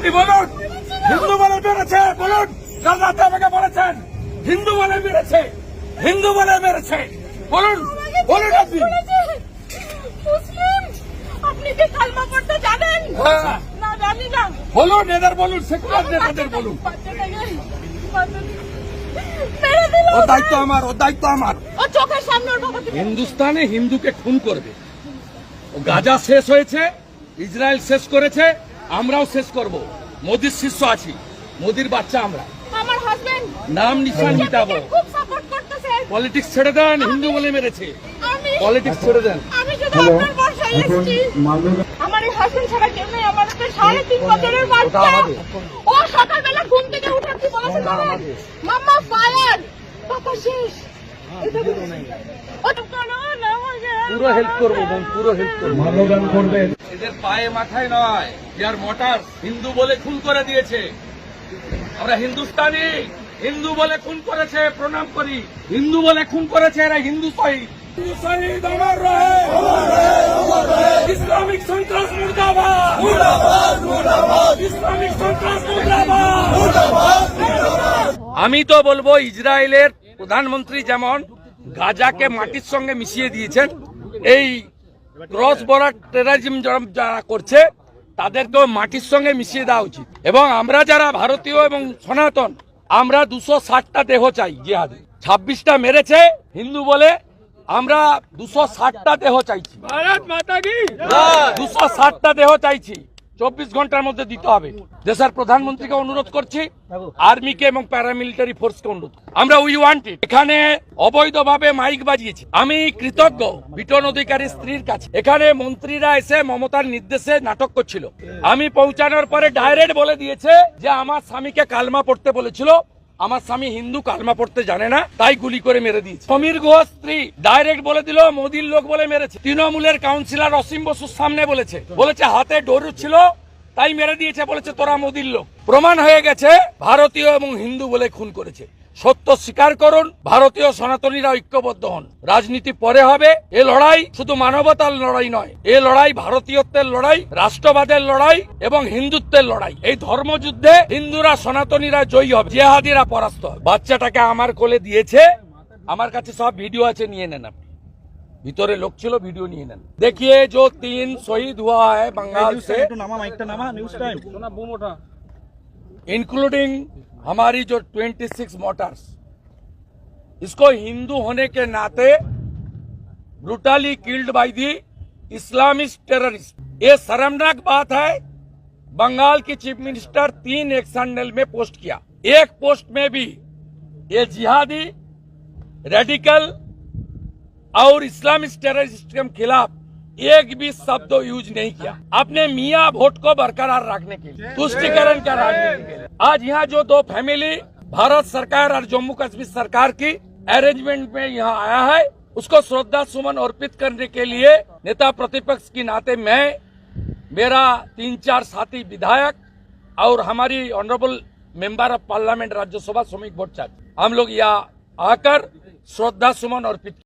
আপনি বলুন হিন্দু বলে মেরেছে বলুন কাল রাতে আমাকে বলেছেন হিন্দু বলে মেরেছে হিন্দু বলে মেরেছে বলুন বলুন আপনি। হ্যাঁ। বলুন এদের বলুন সেকুলার নেতাদের বলুন। ও দায়িত্ব আমার ও দায়িত্ব আমার। চোখের সামনে হিন্দুস্তানে হিন্দুকে খুন করবে। গাজা শেষ হয়েছে ইসরায়েল শেষ করেছে আমরাও শেষ করব। মোদির শিষ্য আছি। মোদির বাচ্চা আমরা। আমার হাজবেন্ড নাম নিশান মিটাবো খুব সাপোর্ট করতেছে। পলিটিক্স ছেড়ে দেন হিন্দু বলে মেরেছে। পলিটিক্স ছেড়ে দেন। আমি শুধু আপনার বর্ষায় এসেছি। আমার এই হাজবেন্ড ছাড়া কেউ নেই। আমার একটা সাড়ে তিন বছরের বাচ্চা। ও সকালবেলা ঘুম থেকে উঠে কি বলেছে জানেন? মাম্মা ফায়ার! পাপা শেষ। তো না আমাকে পুরো হেল্প করব পুরো হেল্প করব। মানবদান করবেন। এদের পায়ে মাথায় নয় ইয়ার মোটার হিন্দু বলে খুন করে দিয়েছে। আমরা হিন্দুস্তানি, হিন্দু বলে খুন করেছে, প্রণাম করি। হিন্দু বলে খুন করেছে, এরা হিন্দু শহীদ। ইসলামিক সন্ত্রাস ইসলামিক সন্ত্রাস আমি তো বলব, ইসরায়েলের প্রধানমন্ত্রী যেমন গাজাকে মাটির সঙ্গে মিশিয়ে দিয়েছেন, এই ক্রস বর্ডার টেরারিজম যারা করছে তাদেরকেও মাটির সঙ্গে মিশিয়ে দেওয়া উচিত। এবং আমরা যারা ভারতীয় এবং সনাতন আমরা দুশো ষাটটা দেহ চাই জিহাদি। ছাব্বিশটা মেরেছে হিন্দু বলে আমরা দুশো ষাটটা দেহ চাইছি। ভারত মাতা কি? দুশো ষাটটা দেহ চাইছি। চব্বিশ ঘণ্টার মধ্যে দিতে হবে। দেশের প্রধানমন্ত্রীকে অনুরোধ করছি, আর্মিকে এবং প্যারামিলিটারি ফোর্সকে অনুরোধ। আমরা উই ওয়ান্ট এখানে অবৈধভাবে মাইক বাজিয়েছি। আমি কৃতজ্ঞ বিটন অধিকারী স্ত্রীর কাছে। এখানে মন্ত্রীরা এসে মমতার নির্দেশে নাটক করছিল। আমি পৌঁছানোর পরে ডাইরেক্ট বলে দিয়েছে যে আমার স্বামীকে কালমা পড়তে বলেছিল। আমার স্বামী হিন্দু কালমা পড়তে জানে না, তাই গুলি করে মেরে দিয়েছে। সমীর ঘোষ স্ত্রী ডাইরেক্ট বলে দিল, মোদির লোক বলে মেরেছে। তৃণমূলের কাউন্সিলর অসীম বসুর সামনে বলেছে বলেছে, হাতে ডরু ছিল, তাই মেরে দিয়েছে। বলেছে, তোরা মোদির লোক। প্রমাণ হয়ে গেছে, ভারতীয় এবং হিন্দু বলে খুন করেছে। সত্য স্বীকার করুন ভারতীয় সনাতনীরা ঐক্যবদ্ধ হন। রাজনীতি পরে হবে এ লড়াই শুধু মানবতার লড়াই নয় এ লড়াই ভারতীয়ত্বের লড়াই রাষ্ট্রবাদের লড়াই এবং হিন্দুত্বের লড়াই। এই ধর্মযুদ্ধে হিন্দুরা সনাতনীরা জয়ী হবে জেহাদিরা পরাস্ত হবে। বাচ্চাটাকে আমার কোলে দিয়েছে আমার কাছে সব ভিডিও আছে নিয়ে নেন আপনি। ভিতরে লোক ছিল ভিডিও নিয়ে নেন। দেখিয়ে যে তিন শহীদ হওয়া হয় বাঙ্গাল इंक्लूडिंग हमारी जो 26 मोटर्स इसको हिंदू होने के नाते brutally killed by the Islamist terrorist ये शर्मनाक बात है। बंगाल की चीफ मिनिस्टर तीन एक्शन में पोस्ट किया। एक पोस्ट में भी ये जिहादी रेडिकल और इस्लामिस्ट टेररिस्ट के खिलाफ एक भी शब्द यूज़ नहीं किया। अपने मियाँ वोट को बरकरार रखने के लिए, तुष्टिकरण का राजनीति के लिए। आज यहाँ जो दो फैमिली, भारत सरकार और जम्मू कश्मीर सरकार की अरेंजमेंट में यहाँ आया है, उसको श्रद्धा सुमन अर्पित करने के लिए नेता प्रतिपक्ष की नाते मैं, मेरा तीन चार साथी विधायक और हमारी honourable member of parliament Rajya Sabha Shramik Bhattacharya हम लोग यहाँ आकर श्रद्धा सुमन अर्पित